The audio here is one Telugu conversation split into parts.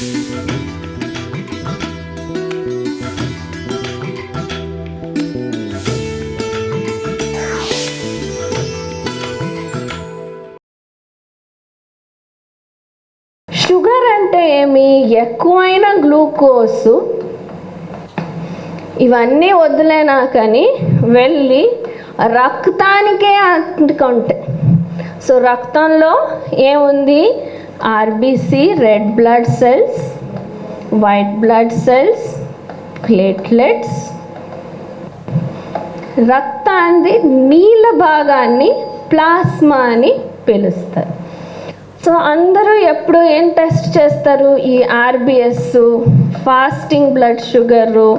షుగర్ అంటే ఏమి? ఎక్కువైన గ్లూకోజ్. ఇవన్నీ వదిలేనా కానీ వెళ్ళి రక్తానికే అంటుకుంటాయి సో రక్తంలో ఏముంది? RBC red blood cells white blood cells platelets రక్తాన్ని నీళ్ళ భాగాన్ని ప్లాస్మా అని పిలుస్తారు. సో అందరూ ఎప్పుడు ఏం టెస్ట్ చేస్తారు? ఈ RBS fasting blood sugar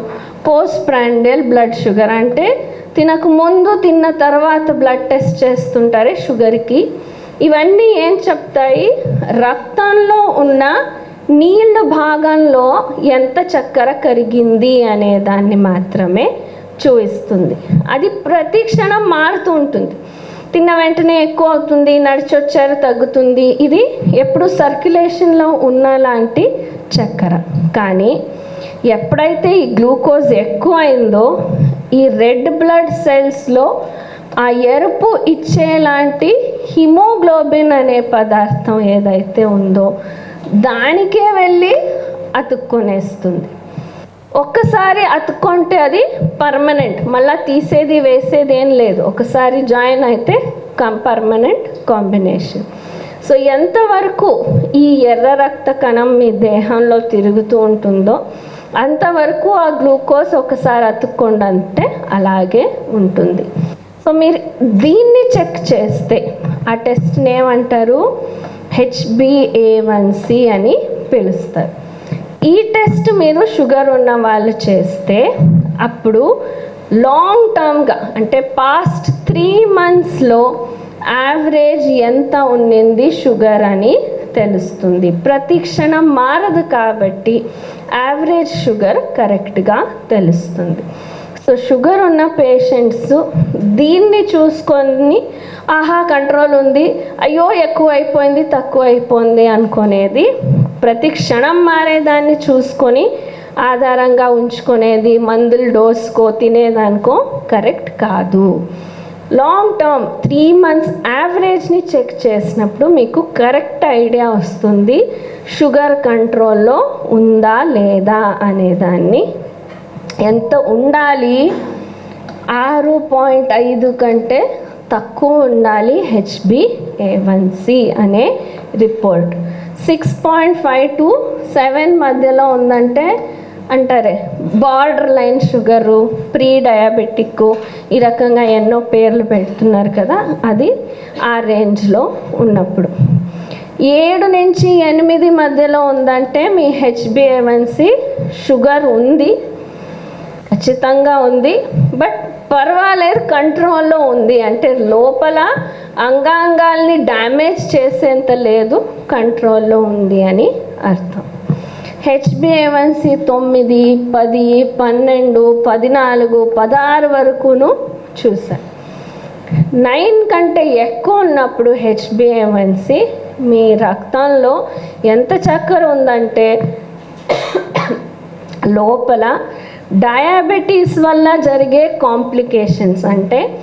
post prandial blood sugar. అంటే తినకు ముందు తిన్న తర్వాత బ్లడ్ టెస్ట్ చేస్తుంటారే షుగర్కి. ఇవన్నీ ఏం చెప్తాయి? రక్తంలో ఉన్న నీళ్ళ భాగంలో ఎంత చక్కెర కరిగింది అనే దాన్ని మాత్రమే చూపిస్తుంది. అది ప్రతి క్షణం మారుతూ ఉంటుంది. తిన్న వెంటనే ఎక్కువ అవుతుంది నడిచొచ్చారు తగ్గుతుంది. ఇది ఎప్పుడు సర్క్యులేషన్లో ఉన్న లాంటి చక్కెర. కానీ ఎప్పుడైతే ఈ గ్లూకోజ్ ఎక్కువ అయిందో ఈ రెడ్ బ్లడ్ సెల్స్లో ఆ ఎరుపు ఇచ్చేలాంటి హిమోగ్లోబిన్ అనే పదార్థం ఏదైతే ఉందో దానికే వెళ్ళి అతుక్కొనేస్తుంది. ఒక్కసారి అతుక్కుంటే అది పర్మనెంట్ మళ్ళీ తీసేది వేసేది ఏం లేదు. ఒకసారి జాయిన్ అయితే కం పర్మనెంట్ కాంబినేషన్ సో ఎంతవరకు ఈ ఎర్ర రక్త కణం మీ దేహంలో తిరుగుతూ ఉంటుందో అంతవరకు ఆ గ్లూకోజ్ ఒకసారి అతుక్కుండంటే అలాగే ఉంటుంది. సో మీరు దీన్ని చెక్ చేస్తే ఆ టెస్ట్ని ఏమంటారు హెచ్బిఏవన్సి అని పిలుస్తారు. ఈ టెస్ట్ మీరు షుగర్ ఉన్న వాళ్ళు చేస్తే అప్పుడు లాంగ్ టర్మ్గా అంటే పాస్ట్ త్రీ మంత్స్లో యావరేజ్ ఎంత ఉండింది షుగర్ అని తెలుస్తుంది. ప్రతి క్షణం మారదు కాబట్టి యావరేజ్ షుగర్ కరెక్ట్గా తెలుస్తుంది. సో షుగర్ ఉన్న పేషెంట్స్ దీన్ని చూసుకొని ఆహా కంట్రోల్ ఉంది. అయ్యో ఎక్కువ అయిపోయింది తక్కువ అయిపోయింది అనుకునేది. ప్రతి క్షణం మారేదాన్ని చూసుకొని ఆధారంగా ఉంచుకునేది మందులు డోస్కో తినేదానికో కరెక్ట్ కాదు. లాంగ్ టర్మ్ త్రీ మంత్స్ యావరేజ్ని చెక్ చేసినప్పుడు మీకు కరెక్ట్ ఐడియా వస్తుంది షుగర్ కంట్రోల్లో ఉందా లేదా అనేదాన్ని ఎంత ఉండాలి? ఆరు పాయింట్ ఐదు కంటే తక్కువ ఉండాలి హెచ్బి ఏవన్సి అనే report. Six point five to seven మధ్యలో ఉందంటే అంటారే border line sugar pre diabetic ఈ రకంగా ఎన్నో పేర్లు పెడుతున్నారు కదా అది ఆ రేంజ్లో ఉన్నప్పుడు. ఏడు నుంచి ఎనిమిది మధ్యలో ఉందంటే మీ హెచ్బిఏవన్సి షుగర్ ఉంది. ఖచ్చితంగా ఉంది. బట్ పర్వాలేదు కంట్రోల్లో ఉంది. అంటే లోపల అంగాంగాల్ని డ్యామేజ్ చేసేంత లేదు కంట్రోల్లో ఉంది అని అర్థం. హెచ్బిఏవన్సి తొమ్మిది పది పన్నెండు పద్నాలుగు పదహారు వరకును చూసాను నైన్ కంటే ఎక్కువ ఉన్నప్పుడు హెచ్బిఏవన్సి మీ రక్తంలో ఎంత చక్కెర ఉందంటే లోపల డయాబెటీస్ వల్ల జరిగే కాంప్లికేషన్స్ అంటే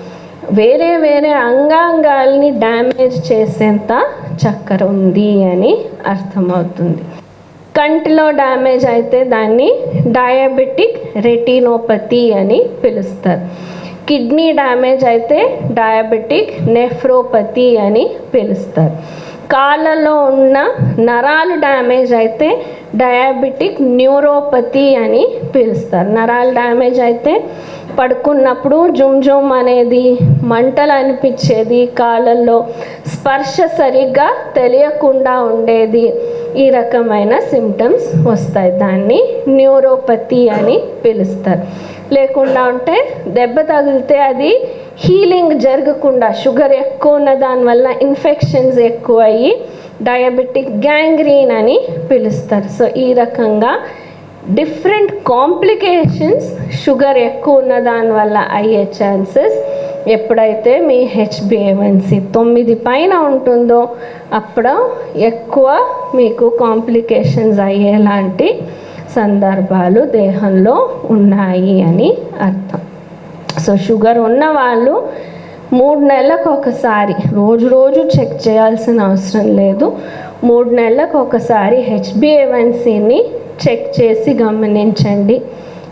వేరే వేరే అంగాంగాల్ని డ్యామేజ్ చేసేంత చక్కెర ఉంది అని అర్థమవుతుంది. కంటిలో డ్యామేజ్ అయితే దాన్ని డయాబెటిక్ రెటినోపతి అని పిలుస్తారు. కిడ్నీ డ్యామేజ్ అయితే డయాబెటిక్ నెఫ్రోపతి అని పిలుస్తారు. కాళ్ళలో ఉన్న నరాలు డ్యామేజ్ అయితే డయాబెటిక్ న్యూరోపతి అని పిలుస్తారు. నరాలు డ్యామేజ్ అయితే పడుకున్నప్పుడు జుమ్ జుమ్ అనేది మంటలు అనిపించేది కాళ్ళల్లో స్పర్శ సరిగ్గా తెలియకుండా ఉండేది ఈ రకమైన సిమ్టమ్స్ వస్తాయి. దాన్ని న్యూరోపతి అని పిలుస్తారు. లేకుండా ఉంటే దెబ్బ తగిలితే అది హీలింగ్ జరగకుండా షుగర్ ఎక్కువ ఉన్న దానివల్ల ఇన్ఫెక్షన్స్ ఎక్కువ అయ్యి డయాబెటిక్ గ్యాంగ్రీన్ అని పిలుస్తారు. సో ఈ రకంగా డిఫరెంట్ కాంప్లికేషన్స్ షుగర్ ఎక్కువ ఉన్న దానివల్ల అయ్యే ఛాన్సెస్ ఎప్పుడైతే మీ హెచ్బిఏవన్సి తొమ్మిది పైన ఉంటుందో అప్పుడు ఎక్కువ మీకు కాంప్లికేషన్స్ అయ్యేలాంటి సందర్భాలు దేహంలో ఉన్నాయి అని అర్థం. సో షుగర్ ఉన్న వాళ్ళు మూడు నెలలకు ఒకసారి రోజు రోజు చెక్ చేయాల్సిన అవసరం లేదు. మూడు నెలలకు ఒకసారి హెచ్బిఏవన్సీని చెక్ చేసి గమనించండి.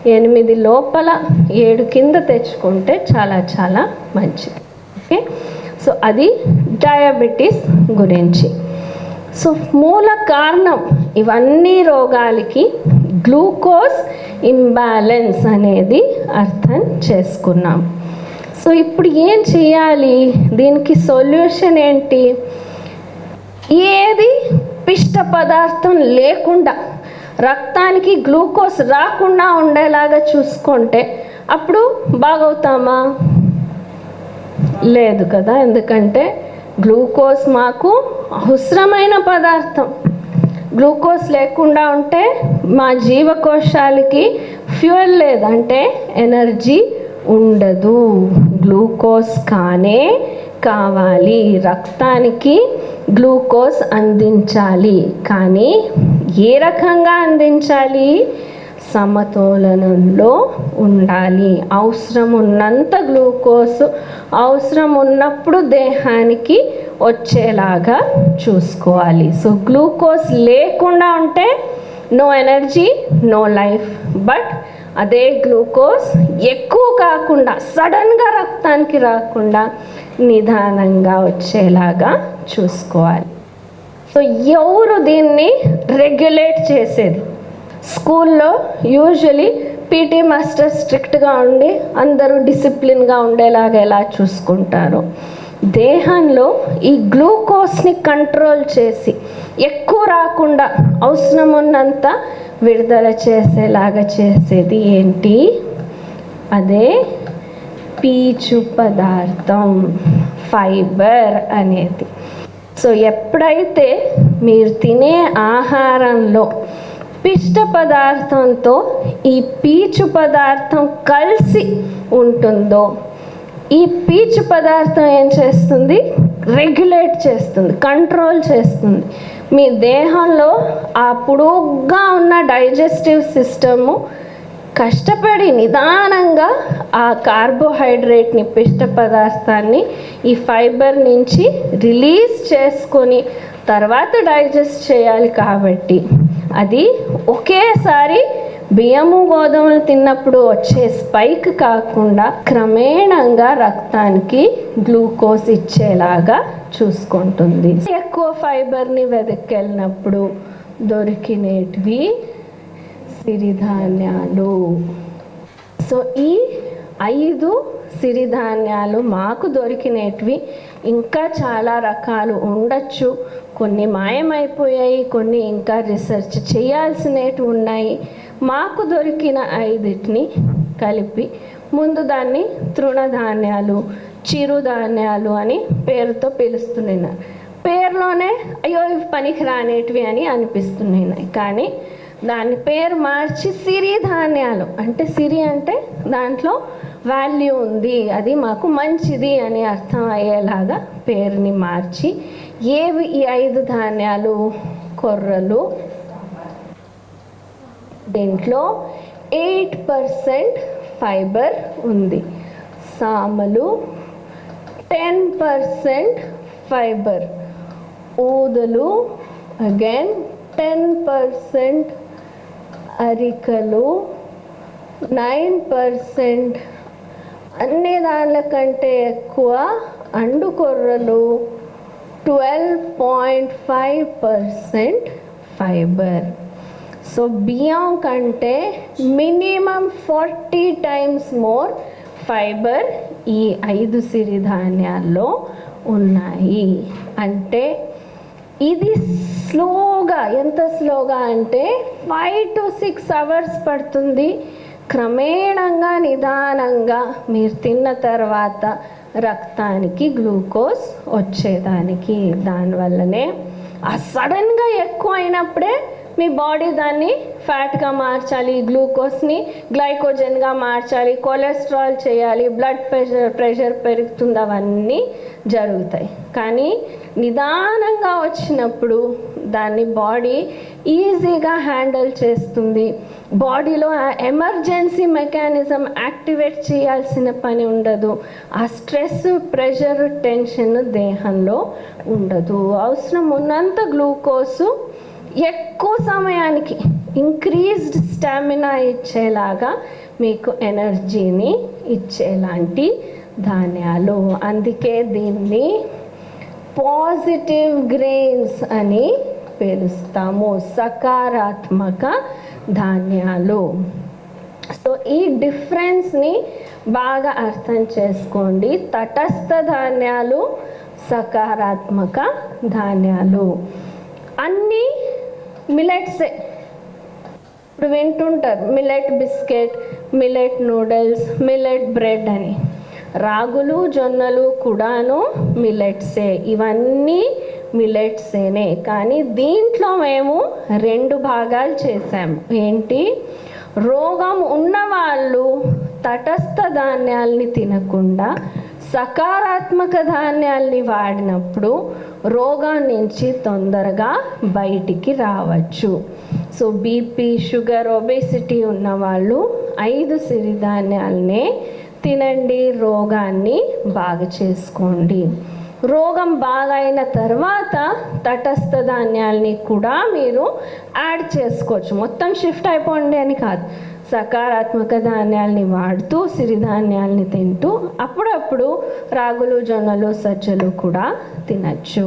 ఎనిమిది లోపల ఏడు కింద తెచ్చుకుంటే చాలా చాలా మంచిది. ఓకే? సో అది డయాబెటీస్ గురించి. సో మూల కారణం ఇవన్నీ రోగాలకి గ్లూకోజ్ ఇంబ్యాలెన్స్ అనేది అర్థం చేసుకున్నాం. సో ఇప్పుడు ఏం చేయాలి? దీనికి సొల్యూషన్ ఏంటి? ఏది పిష్ట పదార్థం లేకుండా రక్తానికి గ్లూకోజ్ రాకుండా ఉండేలాగా చూసుకుంటే అప్పుడు బాగవుతామా? లేదు కదా ఎందుకంటే గ్లూకోజ్ మాకు అవసరమైన పదార్థం. గ్లూకోజ్ లేకుండా ఉంటే మా జీవకోశాలకి ఫ్యూయల్ లేదంటే ఎనర్జీ ఉండదు. గ్లూకోజ్ కానే కావాలి. రక్తానికి గ్లూకోజ్ అందించాలి. కానీ ఏ రకంగా అందించాలి? సమతోలనంలో ఉండాలి. అవసరం ఉన్నంత గ్లూకోజ్ అవసరం ఉన్నప్పుడు దేహానికి వచ్చేలాగా చూసుకోవాలి. సో గ్లూకోజ్ లేకుండా ఉంటే no energy no life but అదే గ్లూకోజ్ ఎక్కువ కాకుండా సడన్గా రక్తానికి రాకుండా నిదానంగా వచ్చేలాగా చూసుకోవాలి. సో ఎవరు దీన్ని రెగ్యులేట్ చేసేది? స్కూల్లో యూజువలీ పీటీ మాస్టర్ స్ట్రిక్ట్గా ఉండి అందరూ డిసిప్లిన్గా ఉండేలాగా ఎలా చూసుకుంటారు. దేహంలో ఈ గ్లూకోజ్ని కంట్రోల్ చేసి ఎక్కువ రాకుండా అవసరం ఉన్నంత విడుదల చేసేలాగా చేసేది ఏంటి? అదే పీచు పదార్థం ఫైబర్ అనేది. సో ఎప్పుడైతే మీరు తినే ఆహారంలో పిష్ట పదార్థంతో ఈ పీచు పదార్థం కలిసి ఉంటుందో ఈ పీచు పదార్థం ఏం చేస్తుంది? రెగ్యులేట్ చేస్తుంది కంట్రోల్ చేస్తుంది. మీ దేహంలో ఆ పొడుగ్గా ఉన్న డైజెస్టివ్ సిస్టము కష్టపడి నిదానంగా ఆ కార్బోహైడ్రేట్ని పిష్ట పదార్థాన్ని ఈ ఫైబర్ నుంచి రిలీజ్ చేసుకొని తర్వాత డైజెస్ట్ చేయాలి కాబట్టి అది ఒకేసారి బియ్యము గోధుమలు తిన్నప్పుడు వచ్చే స్పైక్ కాకుండా క్రమేణంగా రక్తానికి గ్లూకోజ్ ఇచ్చేలాగా చూసుకుంటుంది. ఎక్కువ ఫైబర్ని వెదక్కెళ్ళినప్పుడు దొరికినేటివి సిరిధాన్యాలు. సో ఈ ఐదు సిరిధాన్యాలు మాకు దొరికినటివి ఇంకా చాలా రకాలు ఉండొచ్చు. కొన్ని మాయమైపోయాయి కొన్ని ఇంకా రీసెర్చ్ చేయాల్సినవి ఉన్నాయి. మాకు దొరికిన ఐదిటిని కలిపి ముందు దాన్ని తృణధాన్యాలు చిరుధాన్యాలు అని పేరుతో పిలుస్తున్నాయి పేరులోనే అయ్యో ఇవి పనికి రానేటివి అని అనిపిస్తున్నాయి కానీ దాని పేరు మార్చి సిరి ధాన్యాలు అంటే సిరి అంటే దాంట్లో వాల్యూ ఉంది అది మాకు మంచిది అని అర్థం అయ్యేలాగా పేరుని మార్చి ఏవి ఈ ఐదు ధాన్యాలు? కొర్రలు. దీంట్లో ఎయిట్ పర్సెంట్ ఫైబర్ ఉంది. సామలు టెన్ పర్సెంట్ ఫైబర్ ఊదలు అగైన్ టెన్ పర్సెంట్ అరికలు నైన్ పర్సెంట్ అన్ని దానిల కంటే ఎక్కువ అండుకొర్రలు twelve point five percent fibre so బియ్యం కంటే minimum forty times more fibre ఈ ఐదు సిరిధాన్యాల్లో ఉన్నాయి. అంటే ఇది స్లోగా ఎంత స్లోగా అంటే ఫైవ్ టు సిక్స్ అవర్స్ పడుతుంది. క్రమేణంగా నిదానంగా మీరు తిన్న తర్వాత రక్తానికి గ్లూకోజ్ వచ్చేదానికి. దానివల్లనే ఆ సడన్గా ఎక్కువ అయినప్పుడే మీ బాడీ దాన్ని ఫ్యాట్గా మార్చాలి గ్లూకోజ్ని గ్లైకోజన్గా మార్చాలి కొలెస్ట్రాల్ చేయాలి బ్లడ్ ప్రెషర్ ప్రెషర్ పెరుగుతుంది అవన్నీ జరుగుతాయి. కానీ నిదానంగా వచ్చినప్పుడు దాన్ని బాడీ ఈజీగా హ్యాండిల్ చేస్తుంది. బాడీలో ఆ ఎమర్జెన్సీ మెకానిజం యాక్టివేట్ చేయాల్సిన పని ఉండదు. ఆ స్ట్రెస్ ప్రెషర్ టెన్షన్ దేహంలో ఉండదు. అవసరం ఉన్నంత గ్లూకోజు ఎక్కువ సమయానికి ఇంక్రీజ్డ్ స్టామినా ఇచ్చేలాగా మీకు ఎనర్జీని ఇచ్చేలాంటి ధాన్యాలు. అందుకే దీన్ని పాజిటివ్ గ్రెయిన్స్ అని పిలుస్తాము సకారాత్మక ధాన్యాలు. సో ఈ డిఫరెన్స్ని బాగా అర్థం చేసుకోండి. తటస్థ ధాన్యాలు సకారాత్మక ధాన్యాలు. అన్నీ మిలెట్సే ఇప్పుడు వింటుంటారు millet biscuit millet noodles millet bread అని. రాగులు జొన్నలు కూడాను మిలెట్సే ఇవన్నీ మిలెట్సేనే కానీ దీంట్లో మేము రెండు భాగాలు చేసాము ఏంటి? రోగం ఉన్నవాళ్ళు తటస్థ ధాన్యాల్ని తినకుండా సకారాత్మక ధాన్యాల్ని వాడినప్పుడు రోగం నుంచి తొందరగా బయటికి రావచ్చు. సో బీపీ షుగర్ ఒబేసిటీ ఉన్నవాళ్ళు ఐదు సిరిధాన్యాలనే తినండి రోగాన్ని బాగు చేసుకోండి. రోగం బాగైన తర్వాత తటస్థ ధాన్యాల్ని కూడా మీరు యాడ్ చేసుకోవచ్చు. మొత్తం షిఫ్ట్ అయిపోండి అని కాదు. సకారాత్మక ధాన్యాల్ని వాడుతూ సిరిధాన్యాల్ని తింటూ అప్పుడప్పుడు రాగులు జొన్నలు సజ్జలు కూడా తినచ్చు.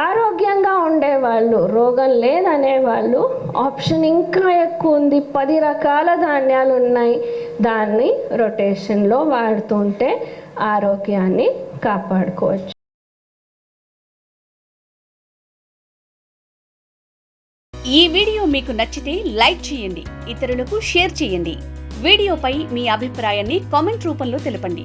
ఆరోగ్యంగా ఉండేవాళ్ళు రోగం లేదనే వాళ్ళు ఆప్షన్ ఇంకా ఎక్కువ ఉంది. పది రకాల ధాన్యాలు ఉన్నాయి. దాన్ని రొటేషన్లో వాడుతుంటే ఆరోగ్యాన్ని కాపాడుకోవచ్చు. ఈ వీడియో మీకు నచ్చితే లైక్ చేయండి ఇతరులకు షేర్ చేయండి. వీడియోపై మీ అభిప్రాయాన్ని కామెంట్ రూపంలో తెలపండి.